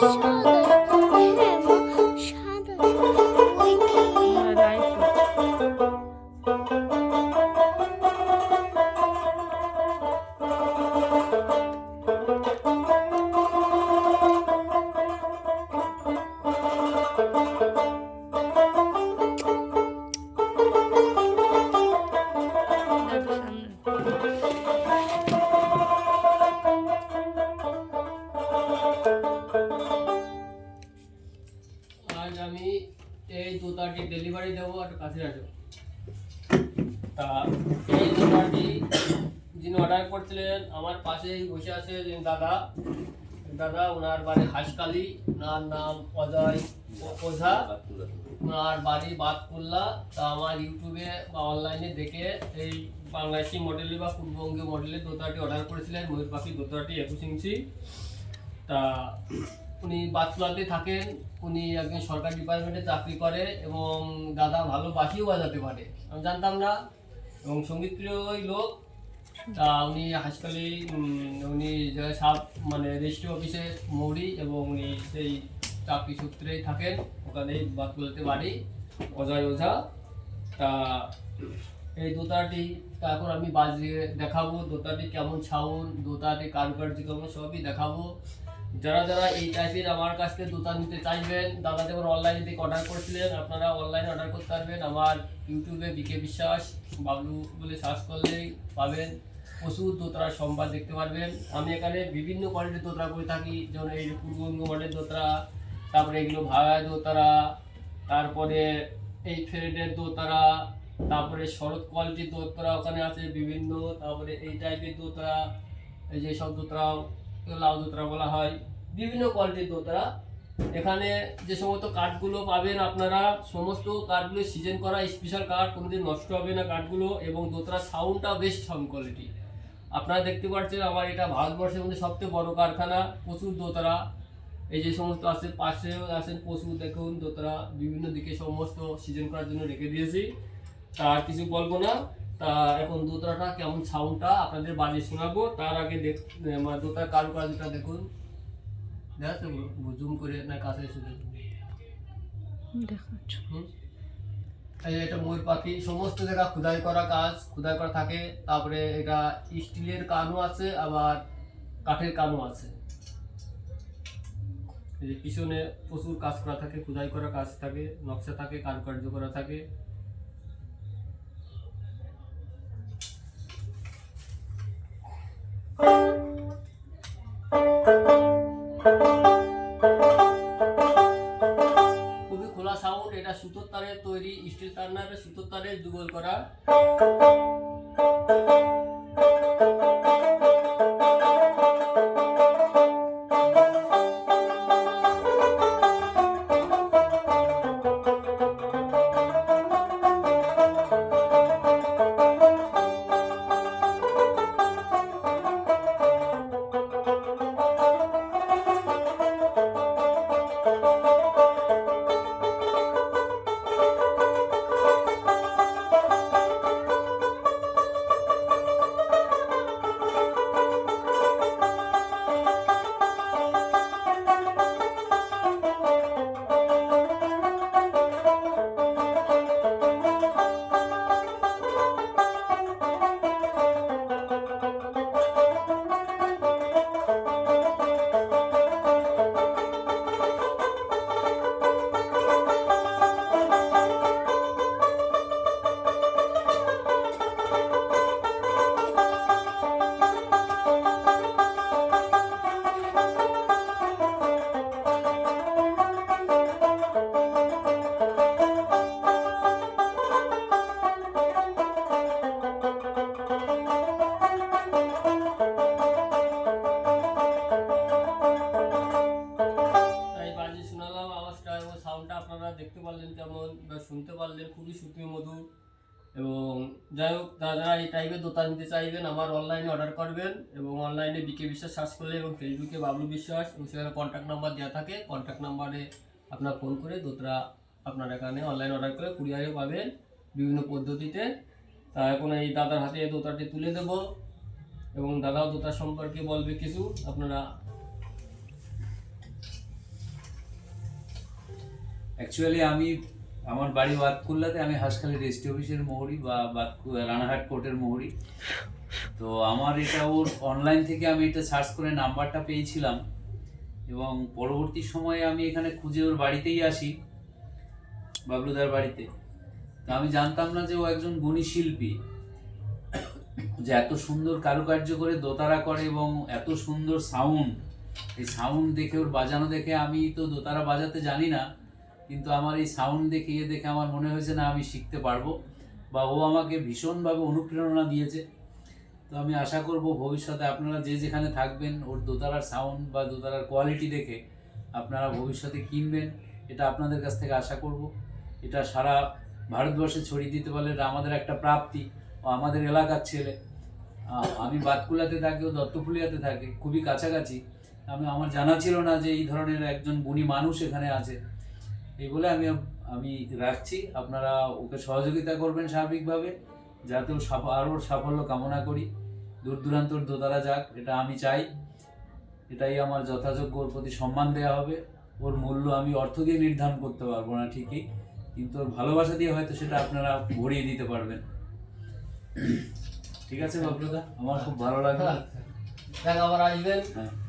Thank you. Delivery দেবো একটু কাছে আসো তা এই জুতাটি যিনি অর্ডার করছিলেন আমার পাশেই বসে আছে যিনি দাদা। দাদা ওনার বাড়ি হাসকালি ওনার নাম অজয় ওঝা। ওনার বাড়ি বাতকুল্লা। তা আমার ইউটিউবে বা অনলাইনে দেখে এই বাংলাদেশি মডেলের বা পূর্ববঙ্গীয় মডেলের দোতাটি অর্ডার করেছিলেন ময়ূর পাখি দোতাটি একুশ ইঞ্চি। তা উনি বাতকুলাতে থাকেন, উনি একজন সরকারি ডিপার্টমেন্টে চাকরি করে এবং দাদা ভালো বাঁশিও বাজাতে পারে। আমি জানতাম না। এবং সংগীত প্রিয় লোক, তা উনি হাসপাতালে উনি সাব মানে রেজিস্ট্রি অফিসে মৌরি এবং উনি সেই চাকরি সূত্রেই থাকেন। ওখানেই বাতকুলাতে বাড়ি। অজয় ওঝা। তা এই দোতাটি, তা এখন আমি বাজিয়ে দেখাবো। দোতাটি কেমন ছাউন দোতাটি কারুকার্য কেমন, সবই দেখাবো। যারা যারা এই টাইপের আমার কাছ থেকে দোতা নিতে চাইবেন, দাদা যেমন অনলাইনে থেকে অর্ডার করেছিলেন, আপনারা অনলাইনে অর্ডার করতে পারবেন। আমার ইউটিউবে বিকে বিশ্বাস বাবলু বলে সার্চ করলেই পাবেন। প্রচুর দোতরার সম্বাদ দেখতে পারবেন। আমি এখানে বিভিন্ন কোয়ালিটির দোতরা করে থাকি, যেমন এই পূর্ববঙ্গ মডেল দোতরা তারপরে এগুলো ভাড়া দোতারা তারপরে এই ফ্রেডের দোতারা তারপরে শরৎ কোয়ালিটির দোতরা ওখানে আছে বিভিন্ন, তারপরে এই টাইপের দোতরা এই যে সব দোতরা লাউ দোতরা বলা হয়। বিভিন্ন কোয়ালিটির দোতরা। এখানে যে সমস্ত কাঠগুলো পাবেন আপনারা, সমস্ত কাঠগুলো সিজন করা স্পেশাল কাঠ, কোনোদিন নষ্ট হবে না কাঠগুলো এবং দোতরা সাউন্ডটা বেস্ট সাউন্ড কোয়ালিটি আপনারা দেখতে পাচ্ছেন আমার এটা ভারতবর্ষের মধ্যে সবচেয়ে বড় কারখানা, প্রচুর দোতরা। এই যে সমস্ত আছে পাশেও আছেন পশু দেখুন দোতরা। বিভিন্ন দিকে সমস্ত সিজন করার জন্য রেখে দিয়েছি। তার কিছু বলব না। তা এখন দোতরাটা কেমন সাউন্ডটা আপনাদের বাজিয়ে শোনাবো? তার আগে দেখ মানে দোতার কারুকার্যটা দেখুন। দেখাচ্ছে জুম করে না কাছে এসে দেখুন। এটা ময়ূর পাখি সমস্ত জায়গা খুদাই করা কাজ খুদাই করা থাকে। তারপরে এটা স্টিলের কানও আছে আবার কাঠের কানও আছে। এই পিছনে প্রচুর কাজ করা থাকে খুদাই করা কাজ থাকে নকশা থাকে কারুকার্য করা থাকে। সুতোর তারের তৈরি স্টিল তার না সুতোর তারের যুগল করা। পারলেন খুবই শ্রুতি মধুর এবং যাই হোক, যারা এই টাইপের দোতা নিতে চাইবেন, আমার অনলাইনে অর্ডার করবেন এবং অনলাইনে বিকে বিশ্বাস সার্চ করলে এবং ফেসবুকে বাবলু বিশ্বাস এবং সেখানে কন্ট্যাক্ট নাম্বার দেওয়া থাকে কন্ট্যাক্ট নাম্বারে আপনার ফোন করে দোতরা আপনার এখানে অনলাইন অর্ডার করে কুরিয়ারে পাবেন বিভিন্ন পদ্ধতিতে। তা এখন এই দাদার হাতে এই দোতাটি তুলে দেব এবং দাদাও দোতার সম্পর্কে বলবে কিছু, আপনারা অ্যাকচুয়ালি আমি আমার বাড়ি বাতকুল্লাতে, আমি হাসখালি রেজিস্ট্রি অফিসের মোহরি বা রানাঘাট কোর্টের মোহরি। তো আমার এটা ওর অনলাইন থেকে আমি এটা সার্চ করে নাম্বারটা পেয়েছিলাম এবং পরবর্তী সময়ে আমি এখানে খুঁজে ওর বাড়িতেই আসি, বাবলুদার বাড়িতে। তো আমি জানতাম না যে ও একজন গুণী শিল্পী, যে এত সুন্দর কারুকার্য করে দোতারা করে এবং এত সুন্দর সাউন্ড এই সাউন্ড দেখে, ওর বাজানো দেখে আমি তো দোতারা বাজাতে জানি না। কিন্তু আমার এই সাউন্ড দেখে ইয়ে দেখে আমার মনে হয়েছে না আমি শিখতে পারব বা ও আমাকে ভীষণভাবে অনুপ্রেরণা দিয়েছে। তো আমি আশা করব ভবিষ্যতে আপনারা যে যেখানে থাকবেন, ওর দোতারার সাউন্ড বা দোতারার কোয়ালিটি দেখে আপনারা ভবিষ্যতে কিনবেন, এটা আপনাদের কাছ থেকে আশা করব। এটা সারা ভারতবর্ষে ছড়িয়ে দিতে পারলে এটা আমাদের একটা প্রাপ্তি। ও আমাদের এলাকার ছেলে। আমি বাতকুলাতে থাকি, ও দত্তফুলিয়াতে থাকে, খুবই কাছাকাছি। আমি, আমার জানা ছিল না যে এই ধরনের একজন গুণী মানুষ এখানে আছে। এই বলে আমি আমি রাখছি। আপনারা ওকে সহযোগিতা করবেন সার্বিকভাবে যাতে ও আরও সাফল্য কামনা করি। দূর দূরান্তর দোতারা যাক এটা আমি চাই। এটাই আমার যথাযোগ্য ওর প্রতি সম্মান দেওয়া হবে। ওর মূল্য আমি অর্থ দিয়ে নির্ধারণ করতে পারব না ঠিকই কিন্তু ওর ভালোবাসা দিয়ে হয়তো সেটা আপনারা ভরিয়ে দিতে পারবেন। ঠিক আছে বাবলুদা আমার খুব ভালো লাগল। দেখ আবার আসবেন। হ্যাঁ।